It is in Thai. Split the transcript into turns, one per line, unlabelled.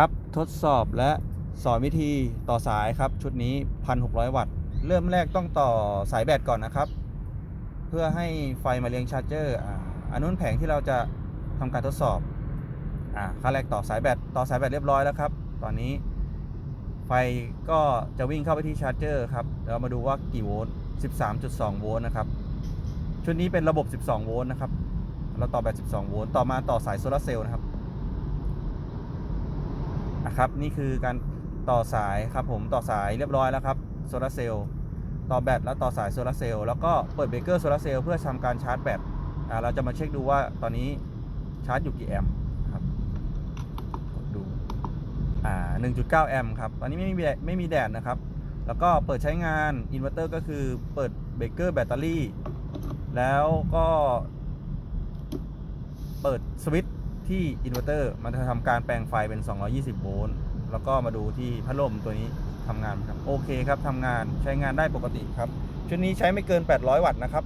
ครับ ทดสอบและสอนวิธีต่อสายครับ ชุดนี้ 1,600 วัตต์ เริ่มแรกต้องต่อสายแบตก่อนนะครับ เพื่อให้ไฟมาเลี้ยงชาร์จเจอร์อันนู้นแผงที่เราจะทำการทดสอบอ่าขั้นแรกต่อสายแบตต่อสายแบตเรียบร้อยแล้วครับ ตอนนี้ไฟก็จะวิ่งเข้าไปที่ชาร์จเจอร์ครับเรามาดูว่ากี่โวลต์ 13.2 โวลต์นะครับ ชุดนี้เป็นระบบ 12 โวลต์นะครับ เราต่อแบต 12 โวลต์ ต่อมาต่อสายโซลาเซลล์นะครับ ครับนี่คือการต่อสายครับผมต่อสายเรียบร้อยแล้วครับโซลาร์เซลล์ต่อแบตแล้วต่อสายโซลาร์เซลล์แล้วก็เปิดเบรกเกอร์โซลาร์เซลล์เพื่อทำการชาร์จแบตเราจะมาเช็คดูว่าตอนนี้ชาร์จอยู่กี่แอมป์ครับกดดูอ่า1.9 แอมป์ครับตอนนี้ไม่มีแดดไม่มีแดดนะครับ แล้วก็เปิดใช้งานอินเวอร์เตอร์ก็คือเปิดเบรกเกอร์แบตเตอรี่ แล้วก็ เปิดสวิตช์ ที่อินเวอร์เตอร์มันจะทำการแปลงไฟเป็น 220 โวลต์แล้วก็มาดูที่พัดลมตัวนี้ทำงานครับ โอเคครับทำงานใช้งานได้ปกติครับ ชุดนี้ใช้ไม่เกิน 800 วัตต์นะครับ